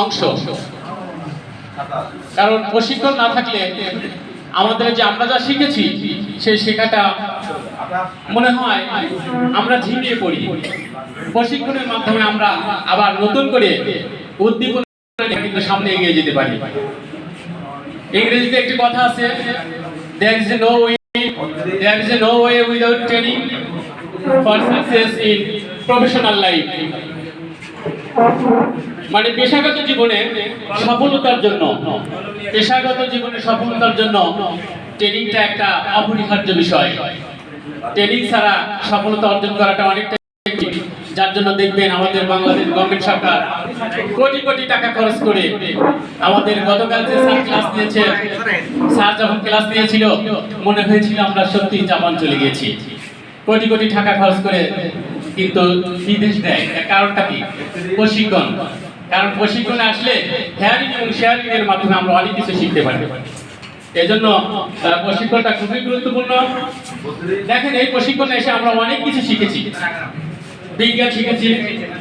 অংশ। কারণ প্রশিক্ষণ না থাকলে আমাদের যে আমরা যা শিখেছি, সেই শেখাটা মনে হয় আমরা ঝিমিয়ে পড়ি। প্রশিক্ষণের মাধ্যমে আমরা আবার নতুন করে উদ্দীপনা কিন্তু সামনে এগিয়ে যেতে পারি। ইংরেজিতে একটি কথা আছে, there is no way, there is no way without training for success in professional মানে পেশাগত জীবনে সফলতার জন্য, পেশাগত জীবনে সফলতার জন্য ট্রেনিংটা একটা অপরিহার্য বিষয়। ট্রেনিং ছাড়া সফলতা অর্জন করাটা অনেকটা যার জন্য দেখবেন আমাদের বাংলাদেশ গভর্নমেন্ট সরকার কোটি কোটি টাকা খরচ করে আমাদের গতকাল যে স্যার ক্লাস দিয়েছে স্যার যখন ক্লাস নিয়েছিল, মনে হয়েছিল আমরা সত্যি জাপান চলে গিয়েছি। কোটি কোটি টাকা খরচ করে কিন্তু বিদেশ দেয়। কারণটা কি? প্রশিক্ষণ। কারণ প্রশিক্ষণে আসলে হেয়ারিং এবং শেয়ারিং এর মাধ্যমে আমরা অনেক কিছু শিখতে পারি। এজন্য আহ, প্রশিক্ষণটা খুবই গুরুত্বপূর্ণ। দেখেন এই প্রশিক্ষণে এসে আমরা অনেক কিছু শিখেছি। বিজ্ঞান শিখেছি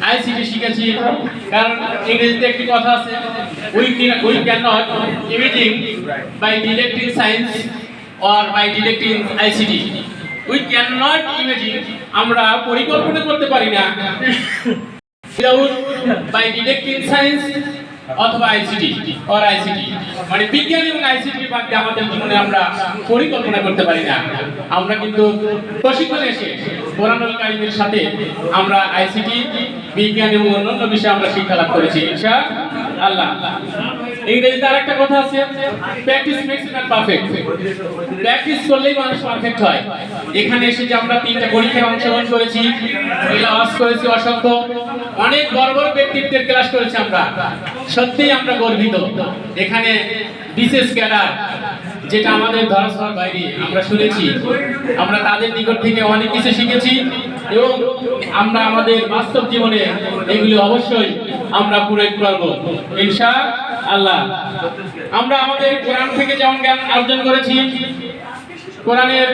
আইসিটি শিখেছি কারণ ইংরেজিতে একটি কথা আছে we we can not imaging by neglecting science or by neglecting ICT we can not imaging আমরা পরিকল্পনা করতে পারি না। উইদাউট বাই ডিলেক্টিং সায়েন্স অথবা আইসিটি অর আইসিটি মানে বিজ্ঞান এবং আইসিটি বাদ দিয়ে আমাদের জীবনে আমরা পরিকল্পনা করতে পারি না। আমরা কিন্তু প্রশিক্ষণে এসে কোরআনুল সাথে আমরা আইসিটি বিজ্ঞান এবং অন্যান্য বিষয়ে আমরা শিক্ষা লাভ করেছি। ইনশা আল্লাহ। ইংরেজিতে আরেকটা কথা আছে practice makes man perfect practice করলেই মানুষ পারফেক্ট হয়। এখানে এসে যে আমরা তিনটা পরীক্ষায় অংশগ্রহণ করেছি ক্লাস করেছি অসংখ্য, অনেক বড় বড় ব্যক্তিত্বের ক্লাস করেছি আমরা। সত্যিই আমরা গর্বিত। এখানে বিশেষ ক্যাডার, যেটা আমাদের ধরাছোঁয়ার বাইরে, আমরা শুনেছি। আমরা তাদের নিকট থেকে অনেক কিছু শিখেছি এবং আমরা আমাদের বাস্তব জীবনে এগুলি অবশ্যই আমরা প্রয়োগ করব। ইনশা আল্লাহ আমরা আমাদের কোরআন থেকে যেমন জ্ঞান অর্জন করেছি, কোরআনের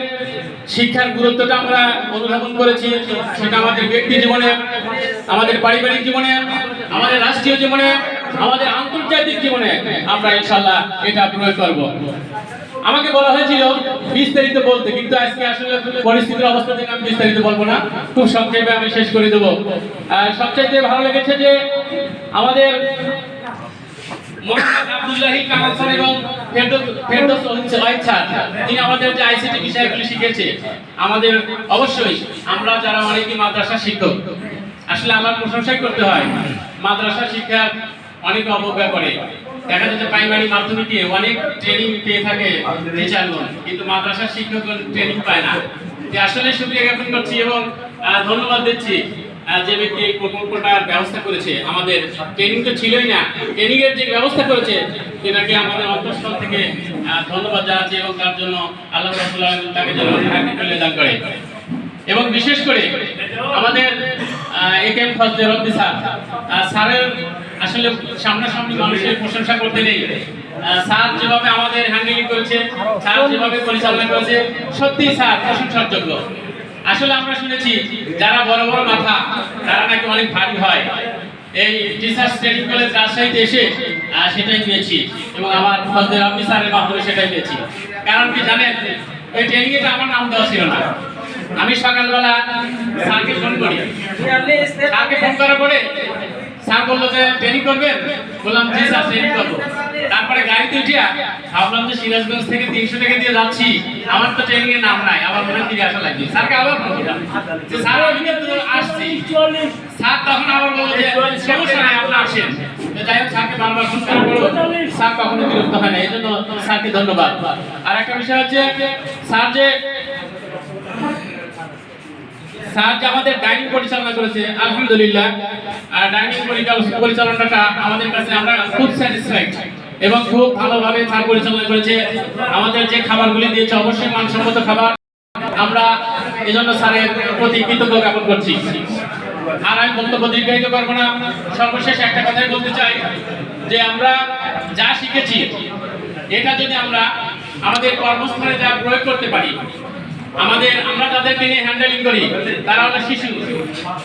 শিক্ষার গুরুত্বটা আমরা অনুধাবন করেছি, সেটা আমাদের ব্যক্তি জীবনে, আমাদের পারিবারিক জীবনে, আমাদের রাষ্ট্রীয় জীবনে, আমাদের আন্তর্জাতিক জীবনে আমরা ইনশাল্লাহ এটা প্রয়োগ করব। আমাকে বলা হয়েছিল বিস্তারিত বলতে, কিন্তু আজকে আসলে পরিস্থিতির অবস্থা থেকে আমি বিস্তারিত বলব না। খুব সংক্ষেপে আমি শেষ করে দেবো। সবচাইতে ভালো লেগেছে যে আমাদের মোহাম্মদ আব্দুল্লাহি এবং ফেরদৌস তিনি আমাদের যে আইসিটি বিষয়গুলি শিখেছে, আমাদের অবশ্যই আমরা যারা অনেকেই মাদ্রাসা শিক্ষক, আসলে আমার প্রশংসাই করতে হয়, মাদ্রাসা শিক্ষার অনেক অবজ্ঞা করে। দেখা যাচ্ছে প্রাইমারি মাধ্যমিকে অনেক ট্রেনিং পেয়ে থাকে টিচারগণ কিন্তু মাদ্রাসা শিক্ষকগণ ট্রেনিং পায় না। আসলে সুক্রিয়া জ্ঞাপন করছি এবং ধন্যবাদ দিচ্ছি। যে ব্যক্তি এই প্রকল্পটার ব্যবস্থা করেছে। আমাদের ট্রেনিং তো ছিলই না। যে ব্যবস্থা করেছে আমাদের অন্তঃস্থল থেকে ধন্যবাদ জানাচ্ছি এবং তার জন্য আল্লাহ তাকে যেন দান করে। এবং বিশেষ করে আমাদের একেএম ফজলে রব্বি স্যার স্যারের আসলে সামনাসামনি মানুষের প্রশংসা করতে নেই। স্যার যেভাবে আমাদের হ্যান্ডেলিং করেছে, স্যার যেভাবে পরিচালনা করেছে সত্যি স্যার প্রশংসার যোগ্য। আসলে আমরা শুনেছি, যারা বড় বড় মাথা, তারা নাকি অনেক ভারী হয়। এই টিচার্স ট্রেনিং কলেজ রাজশাহীতে এসে সেটাই পেয়েছি এবং আমার ফজলে রব্বি স্যারের মাধ্যমে সেটাই পেয়েছি। কারণ কি জানেন ওই ট্রেনিং এটা আমার নাম দেওয়া ছিল না। আমি সকালবেলা স্যারকে ফোন করি। স্যারকে ফোন করার পরে স্যার বলল যে ট্রেনিং করবেন? বললাম, জি স্যার ট্রেনিং করব। তারপরে গাড়িতে উঠিয়া ভাবলাম যে সিরাজগঞ্জ থেকে তিনশো টাকা দিয়ে যাচ্ছি। আমার তো ট্রেনিং এর নাম নাই আমার মনে দিকে আসা লাগবে। স্যারকে আবার ফোন করলাম। যে স্যার ওইদিকে তো আসছি। স্যার তখন আবার বলল যে, সমস্যা নাই, আপনি আসেন। আলহামদুলিল্লাহ। আর ডাইনিং পরিচালনাটা আমাদের কাছে আমরা খুব স্যাটিসফাইড এবং খুব ভালোভাবে স্যার পরিচালনা করেছে। আমাদের যে খাবারগুলি দিয়েছে, অবশ্যই মানসম্মত খাবার। আমরা এজন্য স্যারের প্রতি কৃতজ্ঞ জ্ঞাপন করছি। আর আমি বক্তব্য দীর্ঘায়িত করব না। সর্বশেষ একটা কথাই বলতে চাই, যে আমরা যা শিখেছি, এটা যদি আমরা আমাদের কর্মস্থলে যা প্রয়োগ করতে পারি আমাদের, আমরা তাদেরকে নিয়ে হ্যান্ডেলিং করি। তারা হলো শিশু।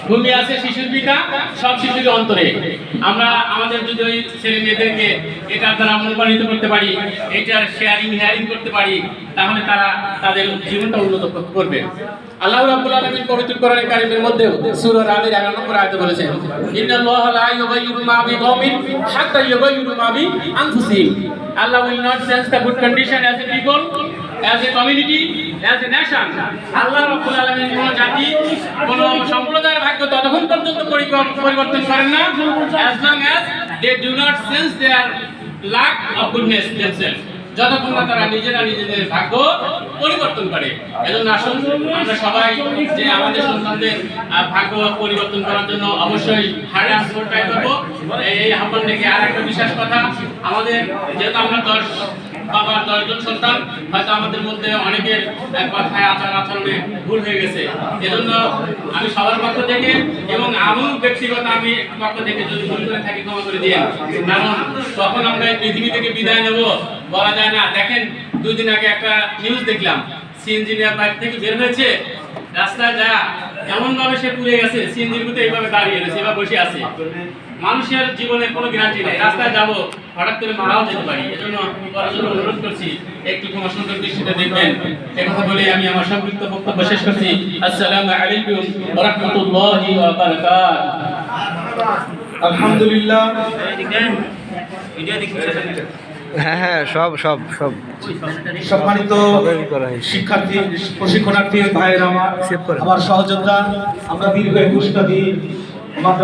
ভূমি আছে শিশুর পিতা সব শিশুর অন্তরে। আমরা আমাদের যদি ওই ছেলে মেয়েদেরকে এটার দ্বারা অনুপ্রাণিত করতে পারি, এটার শেয়ারিং হেয়ারিং করতে পারি, তাহলে তারা তাদের জীবনটা উন্নত করবে। আল্লাহ রাব্বুল আলামিন পবিত্র কোরআনের কারিমের মধ্যে সূরা রাদের 11 নম্বর আয়াতে বলেছেন, ইন্নাল্লাহা লা ইউগাইয়িরু মা বিকওমিন হাত্তা ইউগাইয়িরু মা বিআনফুসিহিম। Allah will not sense the good condition as a people as a community, as a nation, আল্লাহ রাব্বুল আলামিন কোন জাতি, কোন সম্প্রদায়ের ভাগ্য ততক্ষণ পর্যন্ত পরিবর্তন করেন না, as long as they do not sense their lack of goodness themselves যতক্ষণ না তারা নিজেরা নিজেদের ভাগ্য পরিবর্তন করে। এজন্য আসুন, আমরা সবাই যে আমাদের সন্তানদের ভাগ্য পরিবর্তন করার জন্য অবশ্যই হারে আসব ট্রাই করব। এই আহ্বান থেকে আর একটা বিশেষ কথা, আমাদের যেহেতু আমরা দশ বাবার দশজন সন্তান, হয়তো আমাদের মধ্যে অনেকের কথায় আচার আচরণে ভুল হয়ে গেছে। এজন্য আমি সবার পক্ষ থেকে এবং আমি ব্যক্তিগত আমি পক্ষ থেকে যদি ভুল করে থাকি, ক্ষমা করে দিয়ে। কারণ তখন আমরা পৃথিবী থেকে বিদায় নেব, বলা যায় না, দেখেন দুই দিন আগে একটা নিউজ দেখলাম সিএনজিনিয়ার বাইক থেকে বের হয়েছে, রাস্তায় যা এমন ভাবে সে পুড়ে গেছে সিএনজির মধ্যে এইভাবে দাঁড়িয়ে রয়েছে এবার বসে আছে। মানুষের জীবনে কোনো গ্যারান্টি নেই। রাস্তায় যাব হঠাৎ করে মারাও যেতে পারি। এজন্য করার জন্য অনুরোধ করছি একটু ক্ষমা সুন্দর দৃষ্টিতে দেখবেন। একথা বলে আমি আমার সংক্ষিপ্ত বক্তব্য শেষ করছি। আসসালামু আলাইকুম ওয়া রাহমাতুল্লাহি ওয়া বারাকাতুহু। আলহামদুলিল্লাহ। হ্যাঁ হ্যাঁ সব সব সব। সম্মানিত। শিক্ষার্থী প্রশিক্ষণার্থী ভাইয়ের আমার। আমার সহযোদ্ধা আমরা দীর্ঘ একুশটা দিন